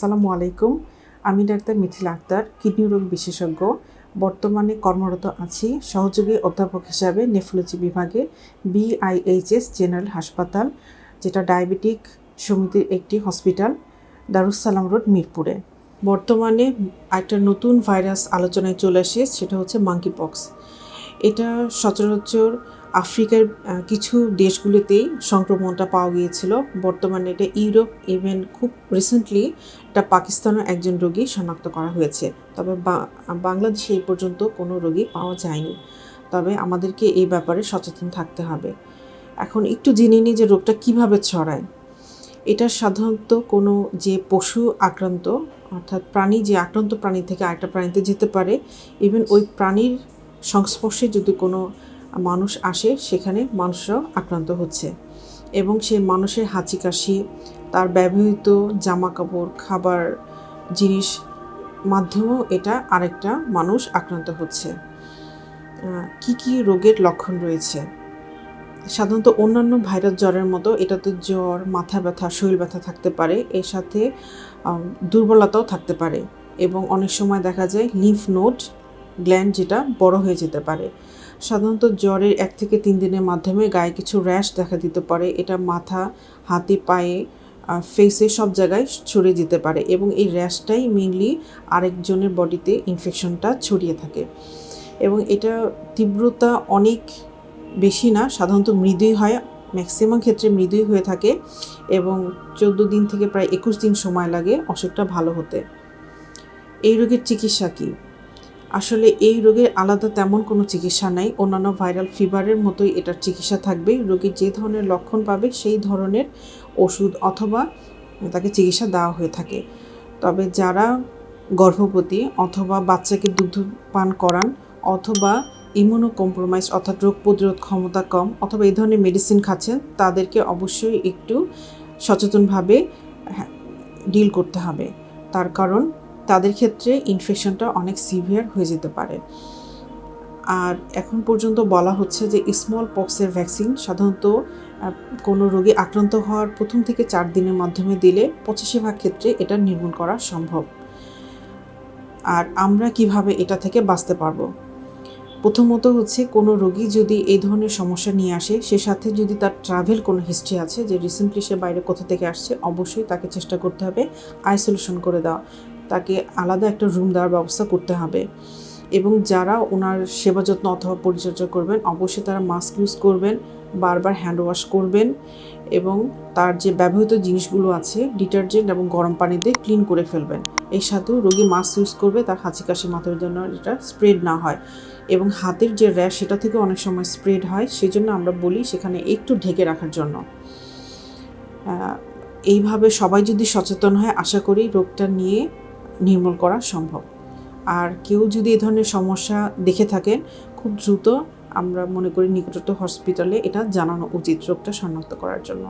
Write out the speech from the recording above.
আসসালামু আলাইকুম। আমি ডাক্তার মিথিলা আক্তার, কিডনি রোগ বিশেষজ্ঞ। বর্তমানে কর্মরত আছি সহযোগী অধ্যাপক হিসাবে নেফ্রোলজি বিভাগে বিআইএইচএস জেনারেল হাসপাতাল, যেটা ডায়াবেটিক সমিতির একটি হসপিটাল দারুসালাম রোড, মিরপুরে। বর্তমানে একটা নতুন ভাইরাস আলোচনায় চলে আসে, সেটা হচ্ছে মাঙ্কি পক্স এটা সচরাচর আফ্রিকার কিছু দেশগুলিতেই সংক্রমণটা পাওয়া গিয়েছিল। বর্তমানে এটা ইউরোপ ইভেন খুব রিসেন্টলি এটা পাকিস্তানের একজন রোগী শনাক্ত করা হয়েছে। তবে বাংলাদেশে এই পর্যন্ত কোনো রোগী পাওয়া যায়নি। তবে আমাদেরকে এই ব্যাপারে সচেতন থাকতে হবে। এখন একটু জেনে নিই যে রোগটা কীভাবে ছড়ায়। এটা সাধারণত কোনো যে পশু আক্রান্ত, অর্থাৎ প্রাণী, যে আক্রান্ত প্রাণী থেকে আরেকটা প্রাণীতে যেতে পারে ইভেন ওই প্রাণীর সংস্পর্শে যদি কোনো মানুষ আসে, সেখানে মানুষরাও আক্রান্ত হচ্ছে। এবং সেই মানুষের হাঁচি কাশি তার ব্যবহৃত জামা কাপড় খাবার, জিনিস মাধ্যমেও এটা আরেকটা মানুষ আক্রান্ত হচ্ছে। কি কি রোগের লক্ষণ রয়েছে? সাধারণত অন্যান্য ভাইরাস জ্বরের মতো এটাতে জ্বর, মাথা ব্যথা, শরীর ব্যথা থাকতে পারে, এর সাথে দুর্বলতাও থাকতে পারে। এবং অনেক সময় দেখা যায় লিফ নোট গ্ল্যান্ড যেটা বড় হয়ে যেতে পারে। সাধারণত জ্বরের এক থেকে তিন দিনের মাধ্যমে গায়ে কিছু র্যাশ দেখা দিতে পারে। এটা মাথা, হাতে, পায়ে ফেসে সব জায়গায় ছড়িয়ে যেতে পারে এবং এই র্যাশটাই মেনলি আরেকজনের বডিতে ইনফেকশনটা ছড়িয়ে থাকে। এবং এটা তীব্রতা অনেক বেশি না, সাধারণত মৃদুই হয় ম্যাক্সিমাম ক্ষেত্রে মৃদুই হয়ে থাকে এবং চোদ্দ দিন থেকে প্রায় একুশ দিন সময় লাগে অসুখটা ভালো হতে। এই রোগের চিকিৎসা কী? আসলে এই রোগের আলাদা তেমন কোনো চিকিৎসা নাই। অন্যান্য ভাইরাল ফিভারের মতোই এটার চিকিৎসা থাকবে রোগীর যে ধরনের লক্ষণ পাবে সেই ধরনের ওষুধ অথবা তাকে চিকিৎসা দেওয়া হয়ে থাকে। তবে যারা গর্ভবতী অথবা বাচ্চাকে দুগ্ধ পান করান অথবা ইমিউনো কম্প্রোমাইজ অর্থাৎ রোগ প্রতিরোধ ক্ষমতা কম অথবা এই ধরনের মেডিসিন খাচ্ছেন, তাদেরকে অবশ্যই একটু সচেতনভাবে ডিল করতে হবে। তার কারণ তাদের ক্ষেত্রে ইনফেকশনটা অনেক সিভিয়ার হয়ে যেতে পারে। আর এখন পর্যন্ত বলা হচ্ছে যে স্মল পক্সের ভ্যাকসিন সাধারণত কোনো রোগী আক্রান্ত হওয়ার প্রথম থেকে চার দিনের মাধ্যমে দিলে পঁচাশি ভাগ ক্ষেত্রে এটা নির্মূল করা সম্ভব। আর আমরা কীভাবে এটা থেকে বাঁচতে পারব? প্রথমত হচ্ছে কোনো রোগী যদি এই ধরনের সমস্যা নিয়ে আসে, সে সাথে যদি তার ট্রাভেল কোনো হিস্ট্রি আছে, যে রিসেন্টলি সে বাইরে কোথা থেকে আসছে, অবশ্যই তাকে চেষ্টা করতে হবে আইসোলেশন করে দেওয়া। তাকে আলাদা একটা রুম দেওয়ার ব্যবস্থা করতে হবে। এবং যারা ওনার সেবা যত্ন অথবা পরিচর্যা করবেন, অবশ্যই তারা মাস্ক ইউজ করবেন, বারবার হ্যান্ড ওয়াশ করবেন এবং তার যে ব্যবহৃত জিনিসগুলো আছে ডিটারজেন্ট এবং গরম পানিতে ক্লিন করে ফেলবেন। এর সাথেও রোগী মাস্ক ইউজ করবে, তার হাঁচি কাশি মাথার জন্য এটা স্প্রেড না হয়। এবং হাতের যে র্যাশ সেটা থেকে অনেক সময় স্প্রেড হয়, সেজন্য আমরা বলি সেখানে একটু ঢেকে রাখার জন্য। এইভাবে সবাই যদি সচেতন হয়, আশা করি রোগটা নিয়ে নির্মূল করা সম্ভব। আর কেউ যদি এ ধরনের সমস্যা দেখে থাকেন, খুব দ্রুত আমরা মনে করি নিকটত হসপিটালে এটা জানানো উচিত রোগটা শনাক্ত করার জন্য।